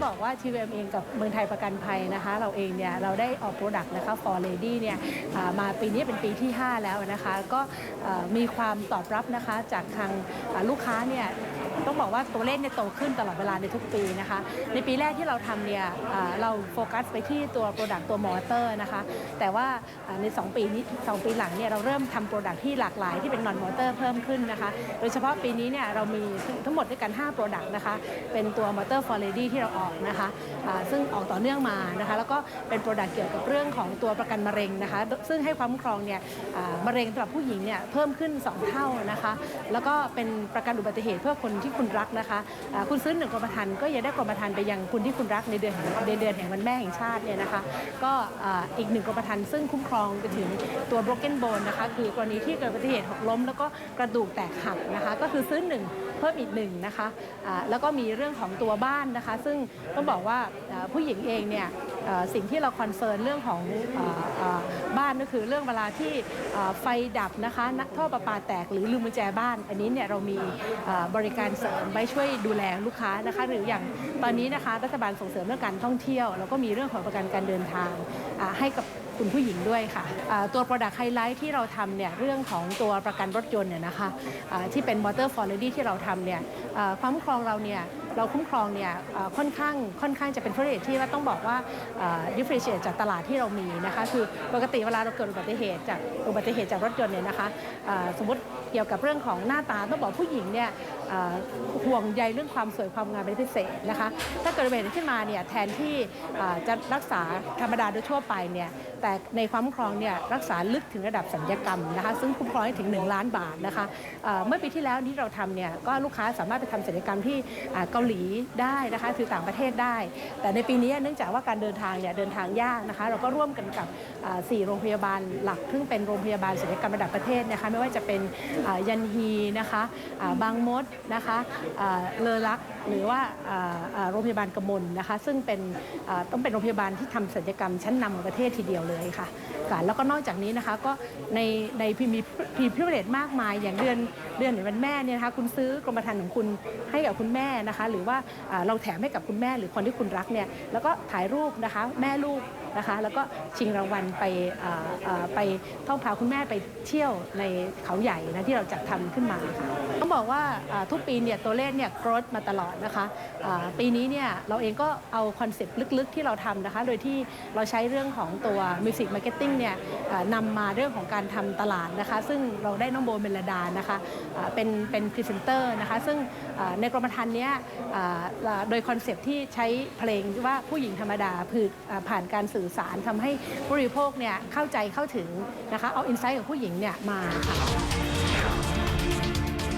Tamam. ว่า TVM เองกับเมืองไทยประกันภัยนะคะ เราเองเนี่ยเราได้ออกโปรดักต์นะคะ for lady เนี่ยมาปีนี้เป็นปีที่ 5 แล้วนะคะ ก็มีความตอบรับนะคะจากทางลูกค้าเนี่ยต้องบอกว่าตัวเลขเนี่ยโตขึ้นตลอดเวลาในทุกปีนะคะ ในปีแรกที่เราทำเนี่ยเราโฟกัสไปที่ตัวโปรดักต์ตัวมอเตอร์นะคะ แต่ว่าใน 2 ปีนี้สองปีหลังเนี่ยเราเริ่มทำโปรดักต์ที่หลากหลายที่เป็นนอนมอเตอร์เพิ่มขึ้นนะคะ โดยเฉพาะปีนี้เนี่ยเรามีทั้งหมดด้วยกัน5โปรดักต์นะคะ เป็นตัวมอเตอร์ for lady ที่เราออกนะคะอ่าซึ่งออกต่อเนื่องมานะคะแล้วก็เป็นโปรดักต์เกี่ยวกับเรื่องของตัวประกันมะเร็งนะคะซึ่งให้ความคุ้มครองเนี่ยมะเร็งสำหรับผู้หญิงเนี่ยเพิ่มขึ้น 2 เท่านะคะแล้วก็เป็นประกันอุบัติเหตุเพื่อคนที่คุณรักนะคะคุณซื้อหนึ่งกรมธรรม์ก็ยังได้กรมธรรม์ไปยังคุณที่คุณรักในเดือนในเดือนแห่งวันแม่แห่งชาติเนี่ยนะคะก็อีกหนึ่งกรมธรรม์ซึ่งคุ้มครองไปถึงตัว broken bone นะคะคือกรณีที่เกิดอุบัติเหตุหกล้ม แล้วก็กระดูกแตกหักนะคะก็คือซื้อหนึ่งเพิ่มอีกหนึ่งนะคะอ่าแล้วก็มีเรื่องของตัวบ้านนะคะ ซึ่งต้องบอกว่าผู้หญิงเองเนี่ยสิ่งที่เราคอนเซิร์นเรื่องของออบ้านก็คือเรื่องเวลาที่ไฟดับนะคะท่อประปาแตกหรือลืมกุญแจบ้าน อันนี้เนี่ยเรามีบริการเสริมไว้ช่วยดูแลลูกค้านะคะ หรืออย่างตอนนี้นะคะรัฐบาลส่งเสริมเรื่องการท่องเที่ยว แล้วก็มีเรื่องของประกันการเดินทางให้กับคุณผู้หญิงด้วยค่ะตัว Product Highlight ที่เราทำเนี่ยเรื่องของตัวประกันรถยนต์เนี่ยนะคะที่เป็น Motor for Lady ที่เราทำเนี่ยความคุ้มครองเราเนี่ย เราคุ้มครองเนี่ยค่อนข้างค่อนข้างจะเป็น product ที่ว่าต้องบอกว่าดิฟเฟอเรนเชียจากตลาดที่เรามีนะคะคือปกติเวลาเราเกิดอุบัติเหตุจากอุบัติเหตุจากรถยนต์เนี่ยนะคะสมมติ เกี่ยวกับเรื่องของหน้าตาต้องบอกผู้หญิงเนี่ยห่วงใยเรื่องความสวยความงามเป็นพิเศษนะคะ ถ้าเกิดอุบัติเหตุขึ้นมาเนี่ยแทนที่จะรักษาธรรมดาโดยทั่วไปเนี่ยแต่ในความครองเนี่ยรักษาลึกถึงระดับสัญญกรรมนะคะซึ่งคุ้มครองให้ถึง 1 ล้านบาทนะคะเอ่อเมื่อปีที่แล้วที่เราทำเนี่ยก็ลูกค้าสามารถไปทำศัลยกรรมที่เกาหลีได้นะคะคือต่างประเทศได้ แต่ในปีนี้เนื่องจากว่าการเดินทางเนี่ยเดินทางยากนะคะ เราก็ร่วมกันกับอ่าสี่โรงพยาบาลหลักซึ่งเป็นโรงพยาบาลศัลยกรรมระดับประเทศนะคะไม่ว่าจะเป็นยันฮีนะคะบางมดนะคะเลอลัก หรือว่าโรงพยาบาลกมลนะคะ ซึ่งเป็นต้องเป็นโรงพยาบาลที่ทำศัลยกรรมชั้นนำของประเทศทีเดียวเลยค่ะค่ะแล้วก็นอกจากนี้นะคะก็ในในพิมีพรีพิเรตมากมาย อย่างเดือนเดือนวันแม่เนี่ยนะคะคุณซื้อกรมธรรม์ของคุณให้กับคุณแม่นะคะ หรือว่าเราแถมให้กับคุณแม่หรือคนที่คุณรักเนี่ยแล้วก็ถ่ายรูปนะคะแม่ลูกนะคะ แล้วก็ชิงรางวัลไปไปต้องพาคุณแม่ไปเที่ยวในเขาใหญ่นะที่เราจัดทำขึ้นมาค่ะต้องบอกว่าทุกปีเนี่ยตัวเลขเนี่ยกรธมาตลอดนะคะปีนี้เนี่ยเราเองก็เอาคอนเซปต์ลึกๆที่เราทำนะคะ โดยที่เราใช้เรื่องของตัวมิวสิกมาร์เก็ตติ้งเนี่ยนำมาเรื่องของการทำตลาดนะคะ ซึ่งเราได้น้องโบเมลดานะคะเป็นเป็นพรีเซนเตอร์นะคะ ซึ่งในกรมธรรม์เนี้ยโดยคอนเซปต์ที่ใช้เพลงว่าผู้หญิงธรรมดาคืออ่าผ่านการสื่อสารทำให้ผู้บริโภคเนี่ยเข้าใจเข้าถึงนะคะ เอาอินไซต์ของผู้หญิงเนี่ยมาค่ะ